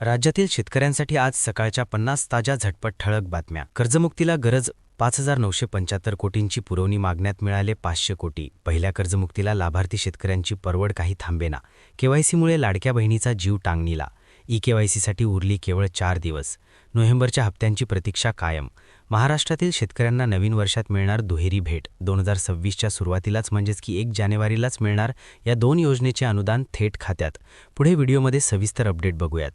राज्यातील शेतकऱ्यांसाठी आज सकाळच्या पन्नास ताज्या झटपट ठळक बातम्या. कर्जमुक्तीला गरज पाच हजार नऊशे पंच्याहत्तर कोटींची पुरवणी मागण्यात मिळाले पाचशे कोटी. पहिल्या कर्जमुक्तीला लाभार्थी शेतकऱ्यांची परवड काही थांबेना. केवायसीमुळे लाडक्या बहिणीचा जीव टांगणीला. ई केवायसीसाठी उरली केवळ चार दिवस. नोव्हेंबरच्या हप्त्यांची प्रतीक्षा कायम. महाराष्ट्रातील शेतकऱ्यांना नवीन वर्षात मिळणार दुहेरी भेट. दोन हजार सव्वीसच्या सुरुवातीलाच म्हणजेच की एक जानेवारीलाच मिळणार या दोन योजनेचे अनुदान थेट खात्यात. पुढे व्हिडिओमध्ये सविस्तर अपडेट बघूयात.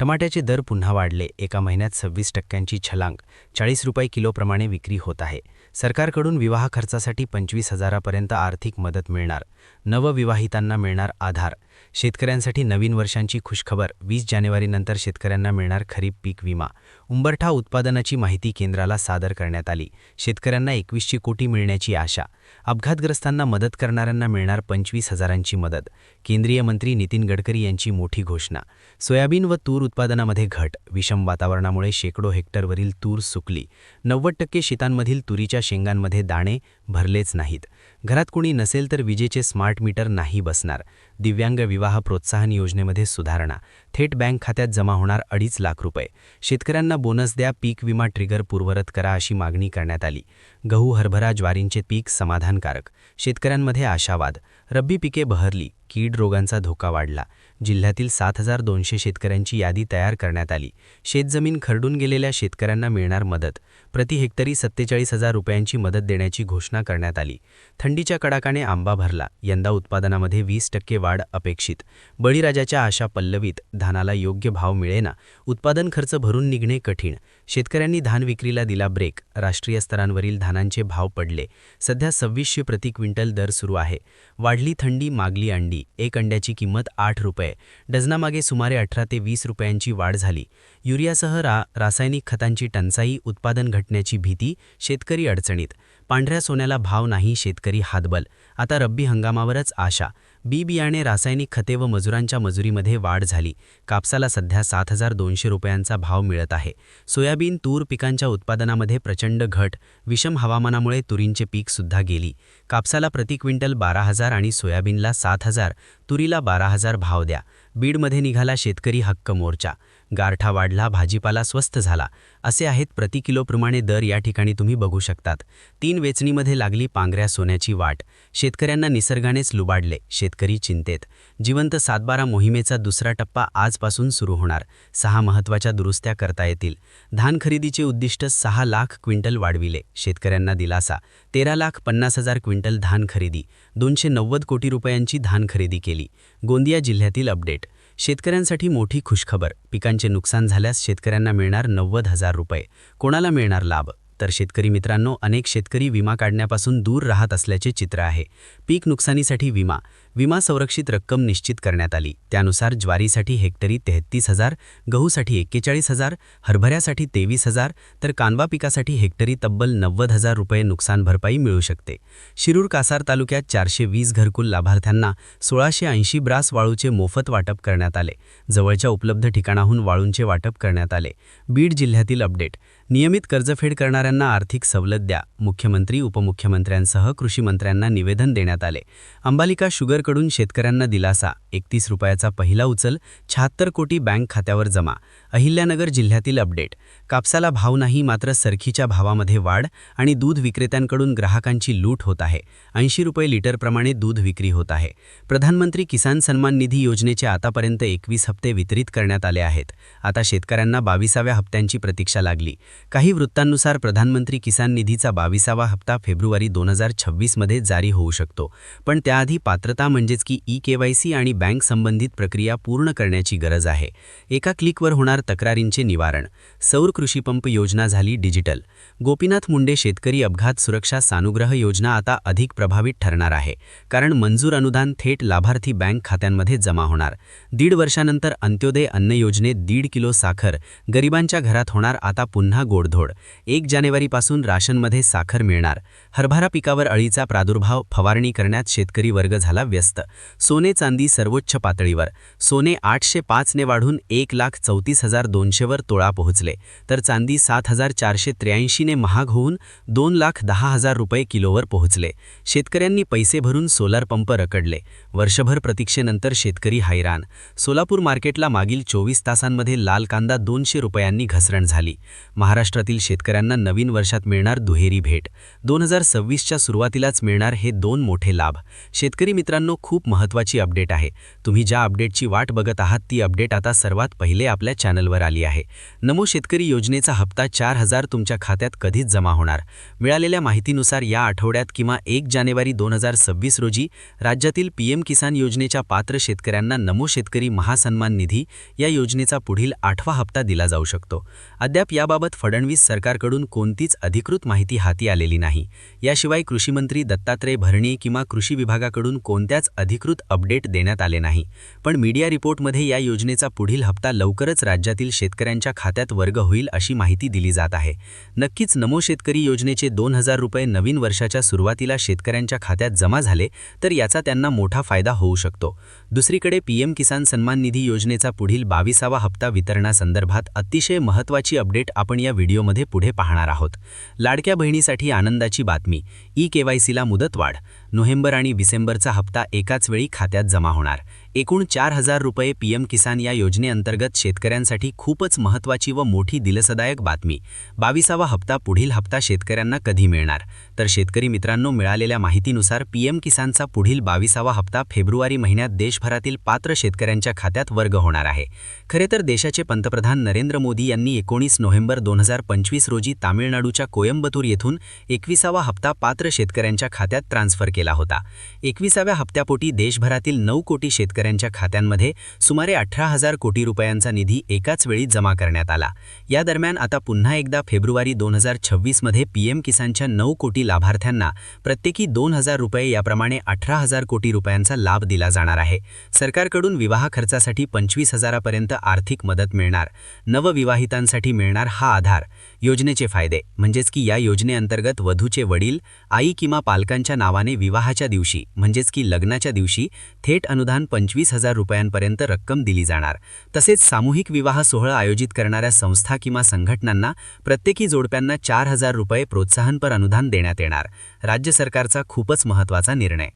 टमाट्याचे दर पुन्हा वाढले. एका महिन्यात सव्वीस टक्क्यांची छलांग. चाळीस रुपये किलोप्रमाणे विक्री होत आहे. सरकारकडून विवाह खर्चासाठी पंचवीस हजारापर्यंत आर्थिक मदत मिळणार. नवविवाहितांना मिळणार आधार. शेतकऱ्यांसाठी नवीन वर्षांची खुशखबर. वीस जानेवारीनंतर शेतकऱ्यांना मिळणार खरीप पीक विमा. उंबरठा उत्पादनाची माहिती केंद्राला सादर करण्यात आली. शेतकऱ्यांना एकवीसशे कोटी मिळण्याची आशा. अपघातग्रस्तांना मदत करणाऱ्यांना मिळणार पंचवीस हजारांची मदत. केंद्रीय मंत्री नितीन गडकरी यांची मोठी घोषणा. सोयाबीन व तूर उत्पादनामध्ये घट. विषम वातावरणामुळे शेकडो हेक्टरवरील तूर सुकली. नव्वद टक्के शेतांमधील तुरीच्या शेंगांमध्ये दाणे भरलेच नाहीत. घरात कुणी नसेल तर विजेचे स्मार्ट मीटर नाही बसणार. दिव्यांग विवाह प्रोत्साहन योजनेमध्ये सुधारणा. थेट बँक खात्यात जमा होणार अडीच लाख रुपये. शेतकऱ्यांना बोनस द्या पीक विमा ट्रिगर पूर्वरत करा अशी मागणी करण्यात आली. गहू हरभरा ज्वारींचे पीक समाधानकारक. शेतकऱ्यांमध्ये आशावाद. रब्बी पिके बहरली. कीड रोगांचा धोका वाढला. जिल्ह्यातील सात हजार दोनशे शेतकऱ्यांची यादी तयार करण्यात आली. शेतजमीन खरडून गेलेल्या शेतकऱ्यांना मिळणार मदत. प्रति हेक्टरी सत्तेचाळीस हजार रुपयांची मदत देण्याची घोषणा करण्यात आली. थंडीच्या कडाकाने आंबा भरला. यंदा उत्पादनामध्ये वीस टक्के वाढ अपेक्षित. बळीराजाच्या आशा पल्लवीत धानाला योग्य भाव मिळेना. उत्पादन खर्च भरून निघणे कठीण. शेतकऱ्यांनी धान विक्रीला दिला ब्रेक राष्ट्रीय स्तरांवरील धानांचे भाव पडले. सध्या सव्वीसशे प्रति क्विंटल दर सुरू आहे. वाढली थंडी मागली अंडी. एक अंड्याची किंमत आठ रुपये. डझनामागे सुमारे अठरा ते वीस रुपयांची वाढ झाली. युरियासह रा रासायनिक खतांची टंचाई उत्पादन घटण्याची भीती शेतकरी अडचणीत. पांढऱ्या सोन्याला भाव नाही शेतकरी हातबल. आता रब्बी हंगामावरच आशा. बी बियाणे रासायनिक खते व मजुरांच्या मजुरीमध्ये वाढ झाली. कापसाला सध्या सात हजार दोनशे रुपयांचा भाव मिळत आहे. सोयाबीन तूर पिकांच्या उत्पादनामध्ये प्रचंड घट विषम हवामानामुळे तुरींचे पीकसुद्धा गेली. कापसाला प्रति क्विंटल बारा हजार आणि सोयाबीनला सात हजार तुरीला बारा हजार भाव द्या. बीडमध्ये निघाला शेतकरी हक्क मोर्चा. गारठा वाढला भाजीपाला स्वस्त झाला. असे आहेत प्रति किलोप्रमाणे दर या ठिकाणी तुम्ही बघू शकतात. तीन वेचणीमध्ये लागली पांघऱ्या सोन्याची वाट. शेतकऱ्यांना निसर्गानेच लुबाडले शेतकरी चिंतेत. जिवंत सातबारा मोहिमेचा दुसरा टप्पा आजपासून सुरू होणार. सहा महत्त्वाच्या दुरुस्त्या करता येतील. धान खरेदीचे उद्दिष्ट सहा लाख क्विंटल वाढविले. शेतकऱ्यांना दिलासा. तेरा लाख पन्नास हजार क्विंटल धान खरेदी. दोनशे नव्वद कोटी रुपयांची धान खरेदी केली. गोंदिया जिल्ह्यातील अपडेट शेतकऱ्यांसाठी मोठी खुशखबर. पिकांचे नुकसान झाल्यास शेतकऱ्यांना मिळणार नव्वद हजार रुपये. कोणाला मिळणार लाभ? तर शेतकरी मित्रांनो अनेक शेतकरी विमा काढण्यापासून दूर राहत असल्याचे चित्र आहे. पीक नुकसानीसाठी विमा. विमा संरक्षित रक्कम निश्चित करण्यात आली. त्यानुसार ज्वारीसाठी हेक्टरी तेहत्तीस हजार गहूसाठी एक्केचाळीस हजार हरभऱ्यासाठी तेवीस हजार तर कानवा पिकासाठी हेक्टरी तब्बल नव्वद हजार रुपये नुकसान भरपाई मिळू शकते. शिरूर कासार तालुक्यात चारशे वीस घरकुल लाभार्थ्यांना सोळाशे ऐंशी ब्रास वाळूचे मोफत वाटप करण्यात आले. जवळच्या उपलब्ध ठिकाणाहून वाळूंचे वाटप करण्यात आले. बीड जिल्ह्यातील अपडेट. नियमित कर्जफेड करणाऱ्यांना आर्थिक सवलत द्या. मुख्यमंत्री उपमुख्यमंत्र्यांसह कृषीमंत्र्यांना निवेदन देण्यात आले. अंबालिका शुगर सरकारकडून शेतकऱ्यांना दिलासा. एकतीस रुपयाचा पहिला उचल शहात्तर कोटी बँक खात्यावर जमा. अहिल्यानगर जिल्ह्यातील अपडेट. कापसाला भाव नाही मात्र सरखीच्या भावामध्ये वाढ आणि दूध विक्रेत्यांकडून ग्राहकांची लूट होत आहे. ऐंशी रुपये लिटरप्रमाणे दूध विक्री होत आहे. प्रधानमंत्री किसान सन्मान निधी योजनेचे आतापर्यंत एकवीस हप्ते वितरित करण्यात आले आहेत. आता शेतकऱ्यांना बावीसाव्या हप्त्यांची प्रतीक्षा लागली. काही वृत्तांनुसार प्रधानमंत्री किसान निधीचा बावीसावा हप्ता फेब्रुवारी दोन हजार छव्वीसमध्ये जारी होऊ शकतो. पण त्याआधी पात्रता म्हणजेच की ई केवायसी आणि बँक संबंधित प्रक्रिया पूर्ण करण्याची गरज आहे. एका क्लिकवर होणार तक्रारींचे निवारण. सौर कृषीपंप योजना झाली डिजिटल. गोपीनाथ मुंडे शेतकरी अपघात सुरक्षा सानुग्रह योजना आता अधिक प्रभावित ठरणार आहे. कारण मंजूर अनुदान थेट लाभार्थी बँक खात्यांमध्ये जमा होणार. दीड वर्षानंतर अंत्योदय अन्न योजनेत दीड किलो साखर गरिबांच्या घरात होणार आता पुन्हा गोडधोड. एक जानेवारीपासून राशनमध्ये साखर मिळणार. हरभरा पिकावर अळीचा प्रादुर्भाव फवारणी करण्यात शेतकरी वर्ग झाला व्यस्त. सोने चांदी सर्वोच्च पातळीवर. सोने आठशे पाचने वाढून एक लाख चौतीस हजार दोनशेवर तोळा पोहोचले. तर चांदी सात हजार चारशे त्र्याऐंशीने महाग होऊन दोन लाख दहा हजार रुपये किलोवर पोहोचले. शेतकऱ्यांनी पैसे भरून सोलार पंप रकडले वर्षभर प्रतीक्षेनंतर शेतकरी हैराण. सोलापूर मार्केटला मागील चोवीस तासांमध्ये लाल कांदा दोनशे रुपयांनी घसरण झाली. महाराष्ट्रातील शेतकऱ्यांना नवीन वर्षात मिळणार दुहेरी भेट. दोन हजार सव्वीसच्या सुरुवातीलाच मिळणार हे दोन मोठे लाभ. शेतकरी मित्रांनो खूप महत्त्वाची अपडेट आहे. तुम्ही ज्या अपडेटची वाट बघत आहात ती अपडेट आता सर्वात पहिले आपल्या चॅनलवर आली आहे. नमो शेतकरी योजनेचा हप्ता चार हजार तुमच्या खात्यात कधीच जमा होणार. मिळालेल्या माहितीनुसार या आठवड्यात किंवा एक जानेवारी दोन हजार सव्वीस रोजी राज्यातील पीएम किसान योजनेच्या पात्र शेतकऱ्यांना नमो शेतकरी महासन्मान निधी या योजनेचा पुढील आठवा हप्ता दिला जाऊ शकतो. अद्याप याबाबत फडणवीस सरकारकडून कोणतीच अधिकृत माहिती हाती आलेली नाही. याशिवाय कृषीमंत्री दत्तात्रय भरणे किंवा कृषी विभागाकडून कोणत्याच अधिकृत अपडेट देण्यात आले नाही. पण मीडिया रिपोर्टमध्ये या योजनेचा पुढील हप्ता लवकरच राज्यातील शेतकऱ्यांच्या खात्यात वर्ग होईल अशी माहिती दिली जात आहे. नक्कीच नमो शेतकरी योजनेचे दोन हजार रुपये नवीन वर्षाच्या सुरुवातीला शेतकऱ्यांच्या खात्यात जमा झाले तर याचा त्यांना मोठा फायदा होऊ शकतो. दुसरीकडे पीएम किसान सन्मान निधी योजनेचा पुढील बावीसावा हप्ता वितरणासंदर्भात अतिशय महत्त्वाची अपडेट आपण या व्हिडिओमध्ये पुढे पाहणार आहोत. लाडक्या बहिणीसाठी आनंदाची बातमी ई केवायसीला मुदतवाढ नोव्हेंबर आणि डिसेंबरचा हप्ता एकाच वेळी खात्यात जमा होणार. एकूण चार हजार रुपये पीएम किसान या योजनेअंतर्गत शेतकऱ्यांसाठी खूपच महत्त्वाची व मोठी दिलसदायक बातमी. बावीसावा हप्ता पुढील हप्ता शेतकऱ्यांना कधी मिळणार? तर शेतकरी मित्रांनो मिळालेल्या माहितीनुसार पीएम किसानचा पुढील बावीसावा हप्ता फेब्रुवारी महिन्यात देशभरातील पात्र शेतकऱ्यांच्या खात्यात वर्ग होणार आहे. खरे तर देशाचे पंतप्रधान नरेंद्र मोदी यांनी एकोणीस नोव्हेंबर दोन हजार पंचवीस रोजी तामिळनाडूच्या कोयंबतूर येथून एकविसावा हप्ता पात्र शेतकऱ्यांच्या खात्यात ट्रान्स्फर केला होता. एकविसाव्या हप्त्यापोटी देशभरातील नऊ कोटी शेतकऱ्यांच्या खात्यांमध्ये सुमारे अठरा हजार कोटी रुपयांचा निधी एकाच वेळी जमा करण्यात आला. या दरम्यान आता पुन्हा एकदा फेब्रुवारी दोन हजार छव्वीसमध्ये पीएम किसानच्या नऊ कोटी लाभार्थ्यांना प्रत्येकी दोन हजार रुपये याप्रमाणे अठरा हजार कोटी रुपयांचा लाभ दिला जाणार आहे. सरकारकडून विवाह खर्चासाठी पंचवीस हजारापर्यंत आर्थिक मदत मिळणार. नवविवाहितांसाठी मिळणार हा आधार. योजनेचे फायदे. म्हणजेच की या योजनेअंतर्गत वधूचे वडील आई किंवा पालकांच्या नावाने विवाहाच्या दिवशी म्हणजेच की लग्नाच्या दिवशी थेट अनुदान पंचवीस पंचवीस हजार रुपयांपर्यंत रक्कम दिली जाणार. तसेच सामूहिक विवाह सोहळा आयोजित करणाऱ्या संस्था किंवा संघटनांना प्रत्येकी जोडप्यांना चार हजार रुपये प्रोत्साहनपर अनुदान देण्यात येणार. राज्य सरकारचा खूपच महत्त्वाचा निर्णय.